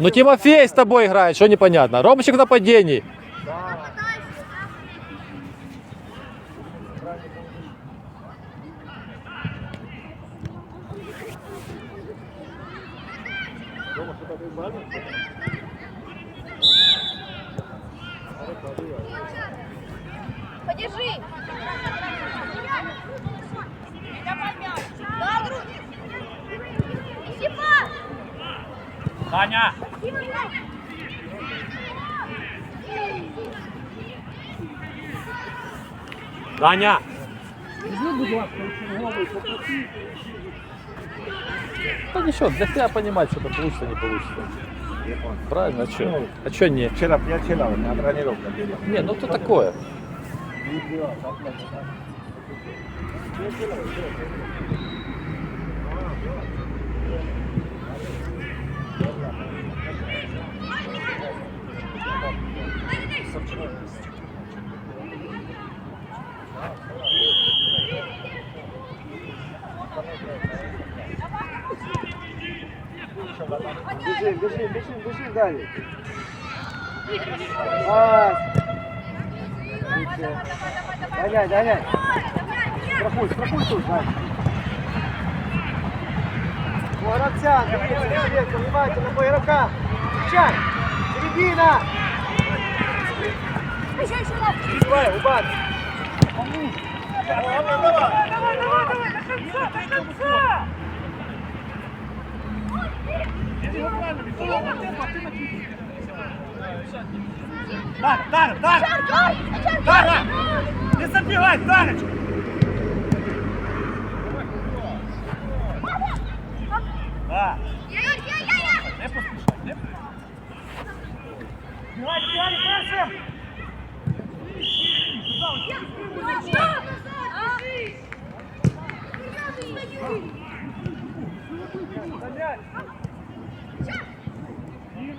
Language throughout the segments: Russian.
Ну Тимофей с тобой играет, что непонятно. Ромчик в нападении. Даня! Да ничего, для тебя понимать, что-то получится, не получится. Правильно, а что? А что не? Вчера приятеля, на тренировка были. Не, ну то такое. Далее. Пас. Гоняй, гоняй. Страхуй, страхуй тут, Вань. Воробцян, дивіться, внимательно по игрокам. Встречай! Середина! Давай, Убан! Даня, Даня, Даня! Даня! Не забивай, Данечка! Да. Не поспішай, не Бігай, бігай, першим! Діма! Артем, види, где белый фишка. Может, дать его сразу.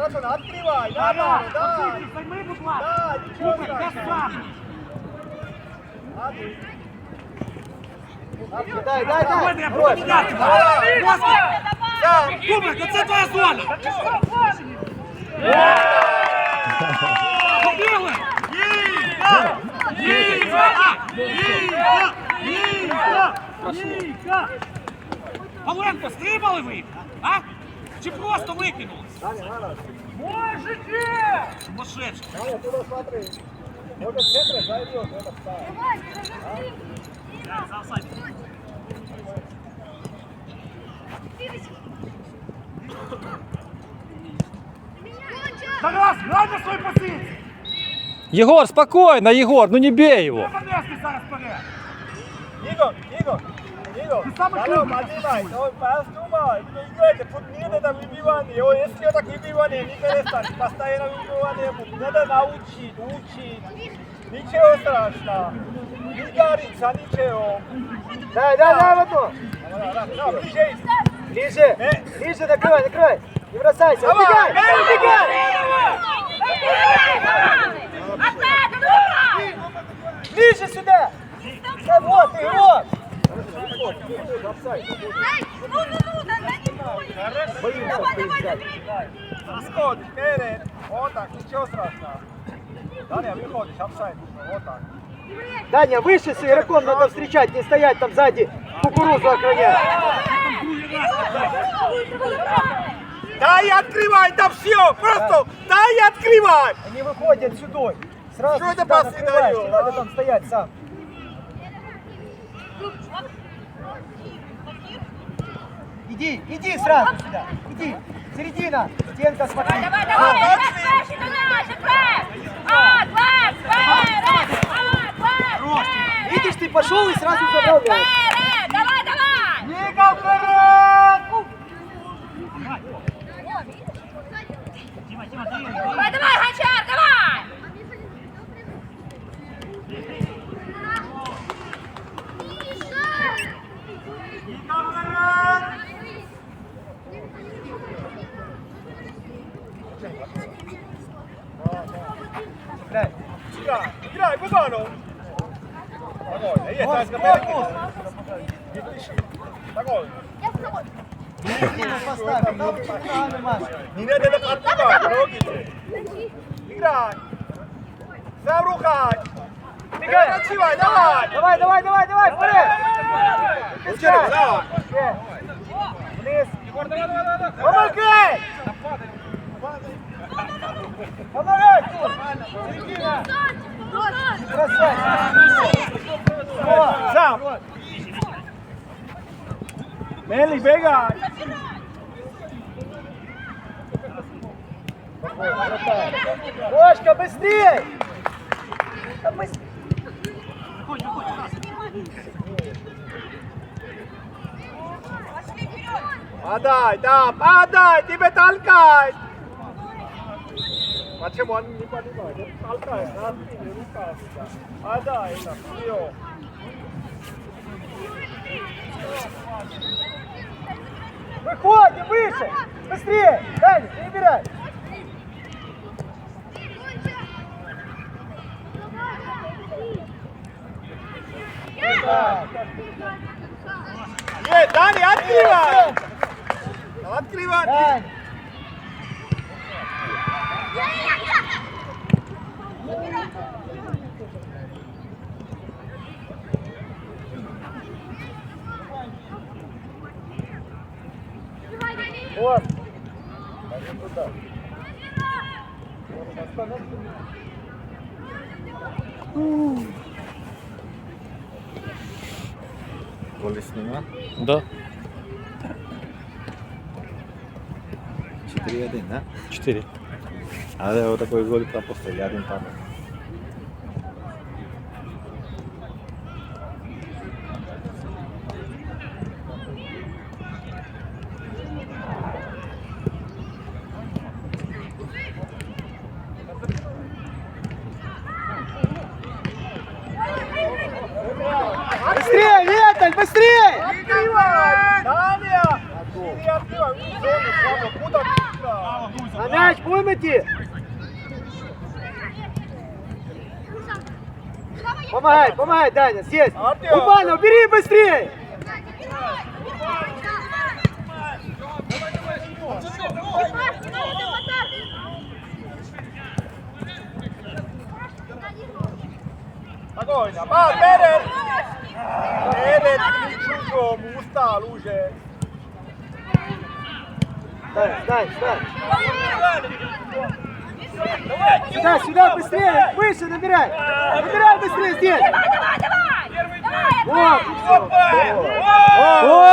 Анатолій, відкривай, да, да, да. Займи, будь ласка. Да, нічого Кубик, я сам. Дай, дай, дай. Я буду міняти. Будь ласка. Кубик, оце твоя зона. Побігли. Ніка! Ніка! Ніка! Ніка! Ніка! Павленко, стрибали ви? А? Чи просто викинули? Можете! Сумасшедший! Аня, ты вот смотри. Вот в центре зайдет, это встал. Тарас, грай на свої позиції! Егор, спокойно, Егор, ну не бей его. Треба Нести зараз вперед! Игорь, Игорь, Игорь, Ты самый Алло, крупный, поднимай, ну, подумай, ну, играйте, тут нет это выбивание, О, если это выбивание не перестать, постоянно выбивание будет, надо научить, учить, ничего страшного, не горится, ничего. Дай, дай, дай, вот то. Ну, ближе, ближе, ближе, накрывай, накрывай, не бросайся, убегай, убегай, ближе сюда, да вот, ты вот. Расход вперед. Вот так, ничего страшного. Даня, выходишь, офсайд. Вот так. Даня, выше с игроком надо встречать, не стоять там сзади, кукурузу охранять. Дай открывай, да все, просто дай открывай. Они выходят сюда. Сразу Что это пасы надо там стоять сам. Иди, иди сразу сюда. Иди. Середина. Стенка смотри. Давай, давай, давай! Видишь, ты пошел и сразу забрал! Давай, давай! Ника вперед! Давай, давай, Гончар, давай! Ника вперед! Играй. Аська, корпус. Не спеши. Спокойно. Середину поставь. Там ногами Маш. Не надо это подпевать, дорогие. Играй. Сам рухать. Играй, начивай, давай. Давай, давай, давай, давай, вперед. Учерик, давай. Вниз. Помогай. Помогай тут. Середина. Сам. Мелик, бегай. Кошка, быстрее! Да быс- Подай, да, подай, тебе толкай. Почему он не понимает? Он толкает, да, рука сюда. Подай, это, все. Выходим выше! Быстрее! Дальше, перебирай! Есть, Дани, открывай. Открывай. Вот! Сніма? Да, 4-1, да? 4. Але отакий гол пропустили, один там. Быстрее, Виталь, быстрее! Ты На мяч будем идти? Помогай, помогай, Даня, здесь! Артём! Кубанов, бери быстрее! Спокойно. Па, перед. Перед ключом, устал уже. Дай, дай, дай! Сюда, сюда, быстрее! Выше набирай! Набирай быстрее здесь! Давай, давай, давай! Вот, и всё. О!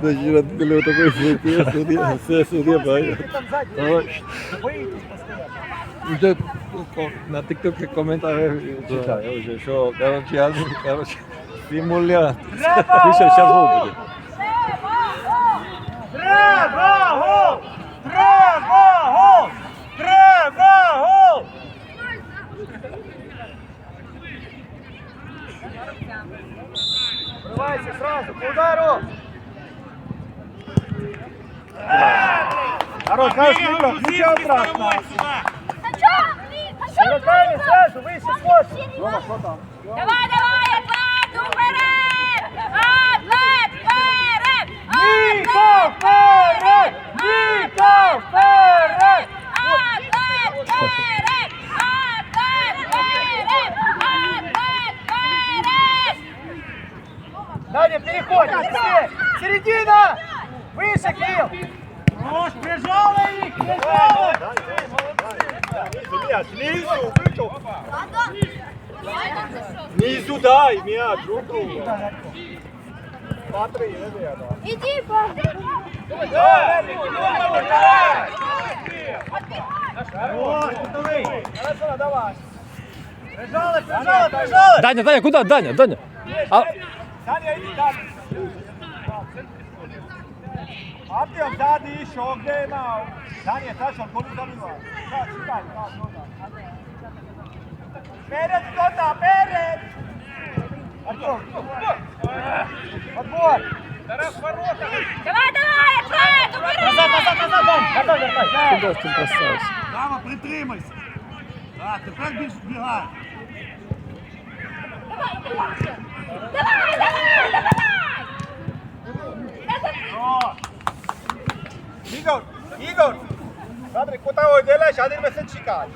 Значить, коли отакий флипі, суддя, все суддя бачить. Ты там сзади Ой. боитесь постоянно. Вже на тіктокі коментарі читаю вже, що, коротше, я, коротше, симулянт. Ты сейчас, сейчас гол будет. Треба гол! Треба гол! Треба гол! Врывайся сразу, по удару! Хорош, хорош, Митро, ничего страшного. Руками сразу, выше смотри! Давай, давай, атлет, вперед! Атлет, вперед! Ника вперед! Ника вперед! Атлет, вперед! Атлет, вперед! Атлет, вперед! Даня, переходим, быстрее! Середина! Выше, Кирилл! Хорош, прижала их, прижала! Снизу, снизу, ключом. Низу дай мяч другу. Смотри, ребята. Иди, папа. Вот, готовый. Хорошо, давай. Прижали, прижали, прижали. Даня, Даня, куда? Даня, Даня. А, Даня, иди, Даня. Артем, сзади еще, где мал? Даня, Саша, гол забивай. Так, читай, так, туда. Перед кто-то, перед! Артем, подбор! Давай, давай, Фред, убирай! назад, назад, Дань! Готов, вертай! куда ты бросаешься? Право, притримайся. Так, тепер більш вбігай. Давай, давай, давай! О, Игорь, Игорь! Смотри, куда его делаешь, один месяц чекать.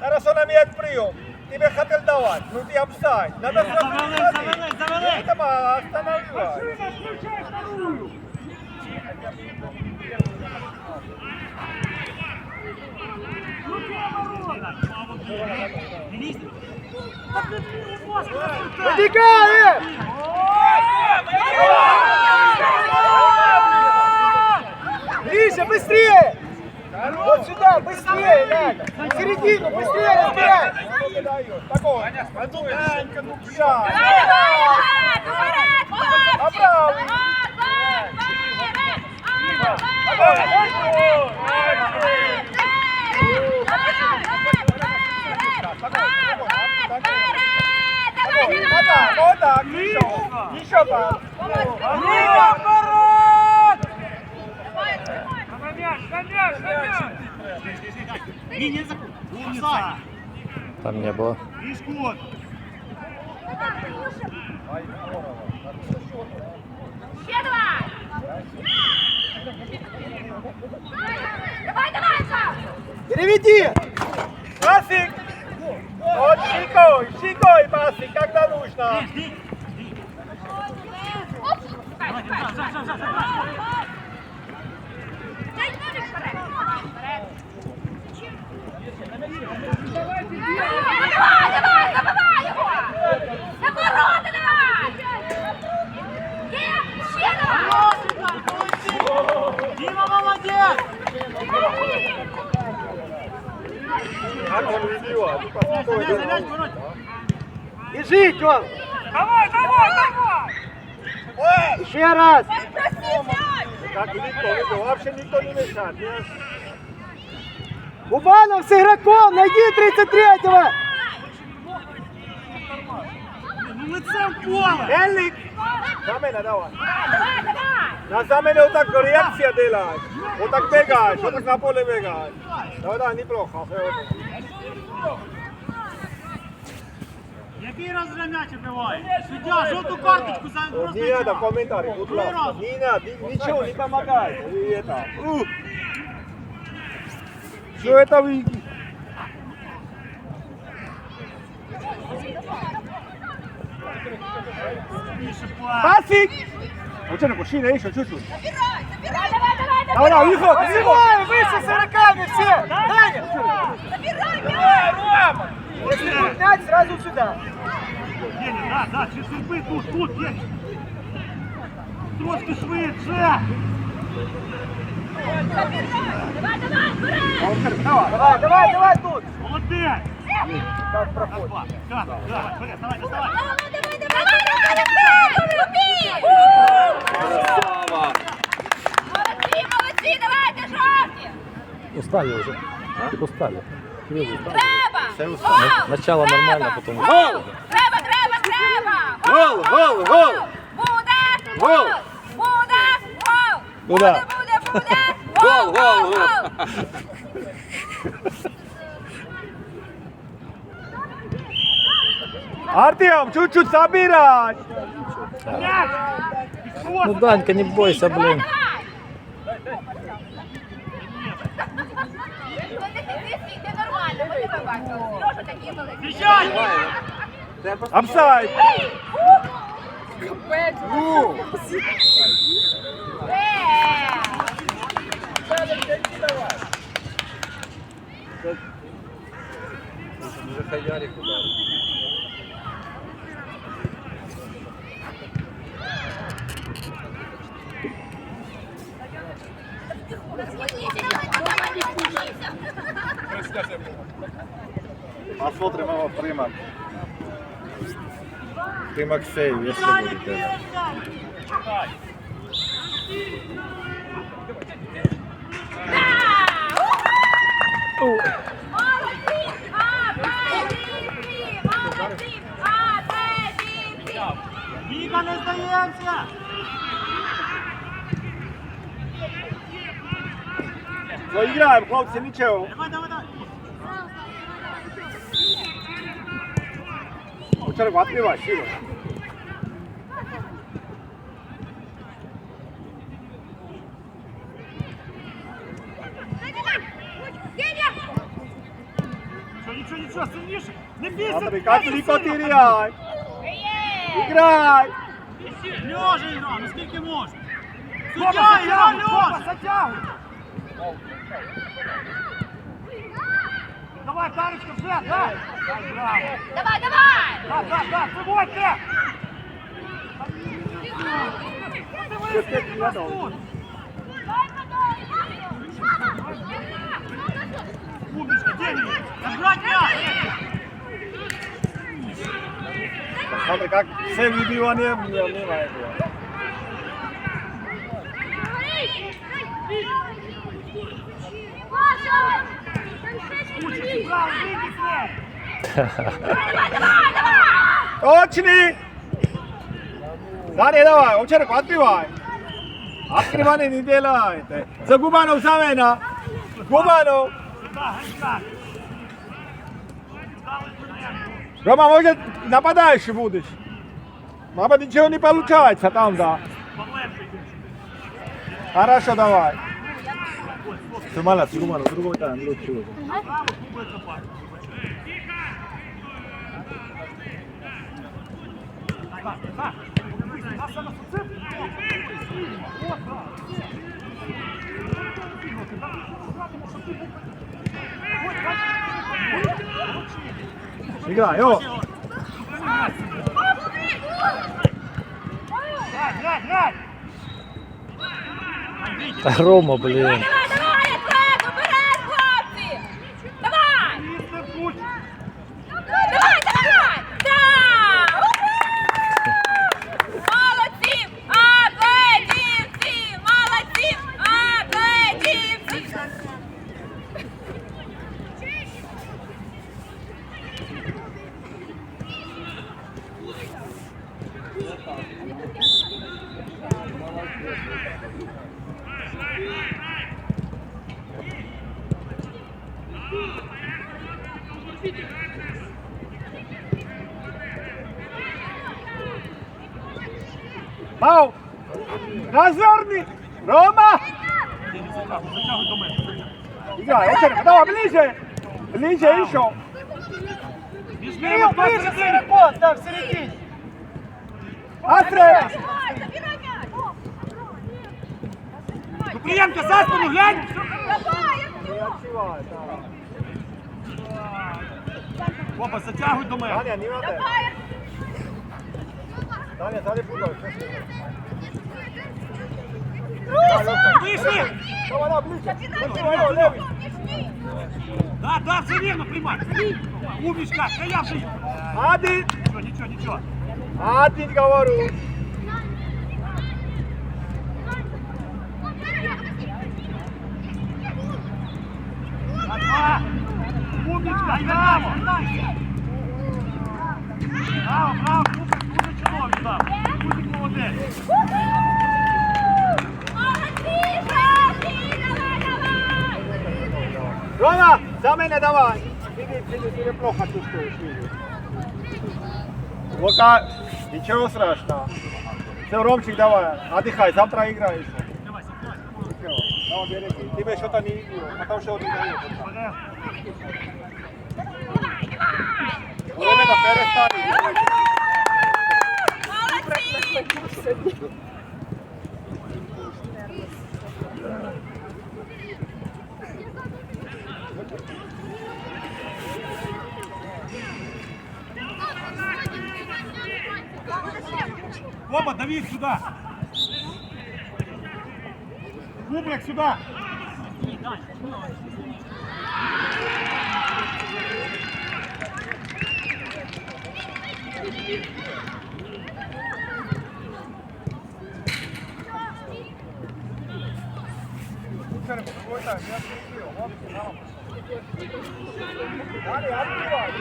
Хорошо нам есть прием. Тебе хотел давать, ну ты обстай. Надо сразу завели, выходить. завели, завели. Это ма- останавливай. Выбегаем! Миша, быстрее! Вот сюда, быстрее надо! В середину, быстрее разбирай! Такой. Данька, ну хлопці! Направо. Вот так, так, еще. Еще пас. Там не было. Давай, давай, Саш! Переведи! Пасик! Вот щекой, щекой пасик, когда нужно. Давай, давай, давай, давай, давай. Давай, давай, Біжіть, он! Давай, давай, давай! Ще раз! Так, ніхто, взагалі ніхто не мешать. Убанов с игроком! Найди 33-го! Ну лицем. Элик! Замена, давай. На замене вот так реакция делаешь. Вот так бегаешь, вот так на поле бегаешь. Да, да, неплохо. Який раз вже м'яч вбиває? Суддя, жовту карточку за Не надо комментарий, будь ласка. Не надо, ничего не помогает. И это. у. Что это вы? Більше пас. Пасик! Вот что, мужчина, еще чуть-чуть. Забирай, забирай, давай, давай, Давай, давай, выход, выход! Выше с игроками все! Даня! Забирай, давай! Если будет мяч, сразу сюда! Деня, да, да, чи сурби тут, тут, Деня. Трошки швидше. Давай, давай! Давай. Давай, давай, давай тут! Молодець. Так, проходит. Так, так, давай, давай. Давай, давай, давай, давай, давай! Люби! Молодці, молодці, давайте, жовті! Устали уже. Устали. Устали. Треба! Гол! Начало нормально, потом... Гол! Треба, треба, треба! Гол, гол, гол! Буде! Гол! Буде! Гол! Буде, буде, буде! Гол, гол, гол! Артем, чуть-чуть собирай. Ну, Данька, не бойся, блин. Ти нормально, Апсайд. Е! Уже хай Ярик ударит. Посмотрим его примак. Примак сейв, если будет Віка, не здаємося! Поиграем, хлопцы, ничего. Давай, давай, давай! Овчарку, открывай, сила. бійся! Смотри, как легко теряй. Є! Играй. Льожа ігра, ну скільки можна? Суддя, ігра, Льожа! Затягуй! Давай, Тарочка, вже, дай! Браво! Давай, давай! Так, так, так, виводьте! Умничка, де він? Забрать м'яч! Смотри, как сейв выбивание мне внимание. Умничка, браво, вийди Точно! Далее давай, овчарку, открывай. Открывание не делайте. За Губанов замена. Губанов. Рома, может, нападающий будешь? Мама, ничего не получается там, да. Хорошо, давай. Сумала, сумала, другой там, лучше. Играй, о! Грай, грай, грай! Та Рома, блін. Ближе еще. Між ними Кирилл, 20 ближе, секунд. Серепон, да, в середине. Астре! Купрієнко, за спину глянь! Давай, Артем! Опа, затягуй до мене. Давай, Артем! Таня, далі буде. Вийшли! Давай, давай, ближе! Открывай, о, левый! Да, да, все вірно, приймай. Умничка, та я вже. Один! Нічого, нічого, нічого. Один, говорю! А два. Умничка, браво. За меня давай! Сиди, сиди, ты неплохо чувствуешь, вижу. Лука, ничего страшного. Все, Ромчик, давай, отдыхай, завтра играешь. Всё, давай, береги. Тебе что-то не видел, потому что он не дает. Вперед. Время-то перестали. Молодці! Коба, Давид, сюда. Кубрик, сюда. Далее, открывай,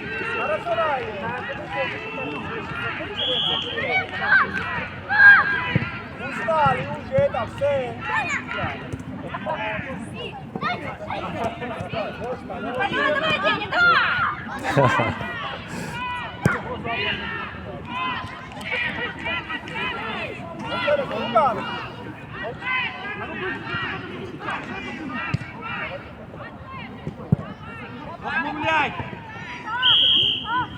иди, далее. Хорошо, Устали уже, это все. Давай, давай, Деня, давай!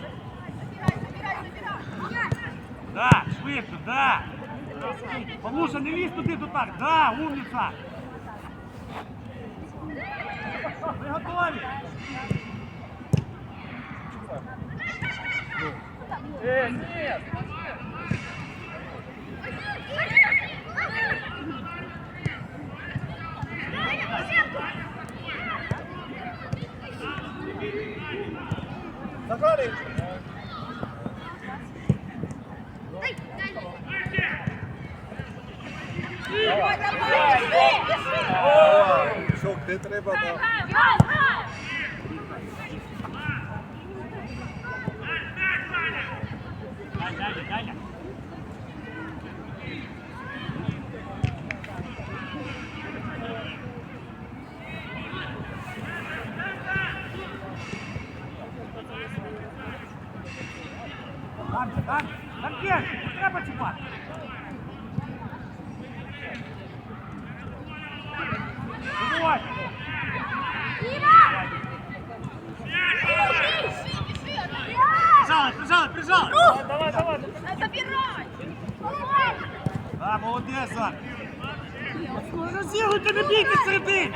Виталий, руками. Розмовляйте. Да, швидко, да. Павлуша, не лізь туди, то так. Да, умниця. Ми готові. Э, нет. Çok detreba da. Dalje, dalje, dalje. кеш, не треба чіпати. Вибивай. Прижали, прижали, прижали. Давай, давай. Забирай! Да, молодець, Зак. Розігуйте, не бійте середини.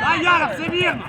Да, Яра, все вірно.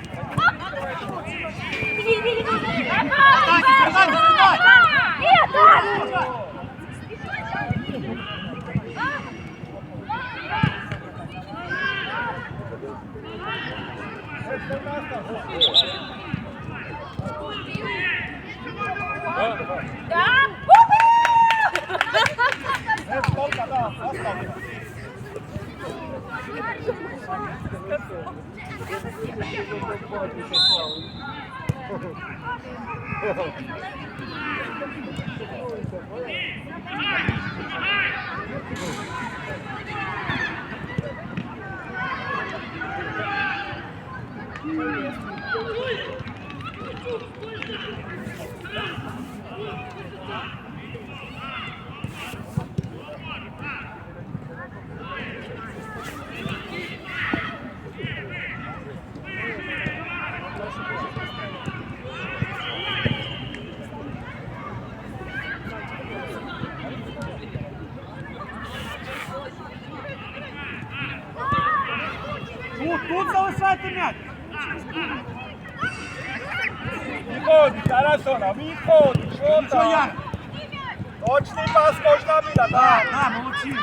можно быть, Да, да. да, молодці.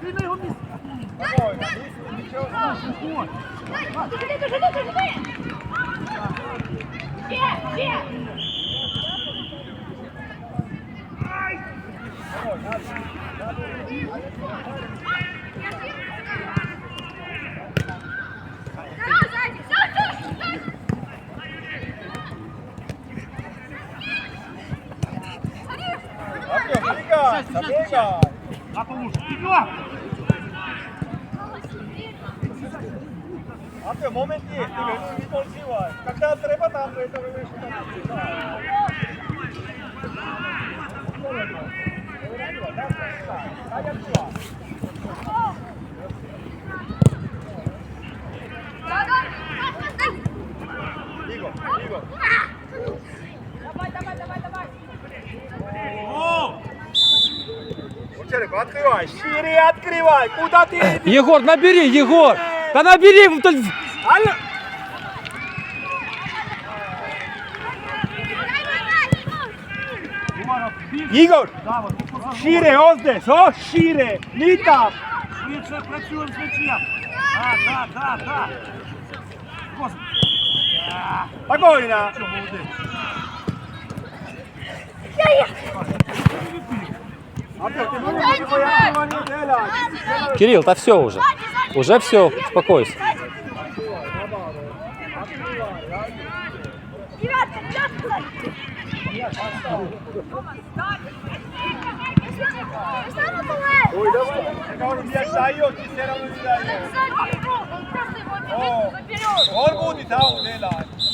Ти на його місці. Спокойно, если ничего страшного. Артем, А. Артем, момент ты не, не получилось. Когда треба, там это вы выше там. Игорь, Игорь. Давай, давай, давай, давай. О! Кучерик, открывай, шире открывай. Куда ты? Егор, набери, Егор! Да набери! Алло. Igor, оздесь, о, шире, не там. Швидше працюємо з м'ячем. Так, так, так, так. А, що, молодець. Опять, ты Кирилл, да все уже. Уже все, успокойся. Ой, давай. Он и все равно не дает. Он. Он будет аут делать.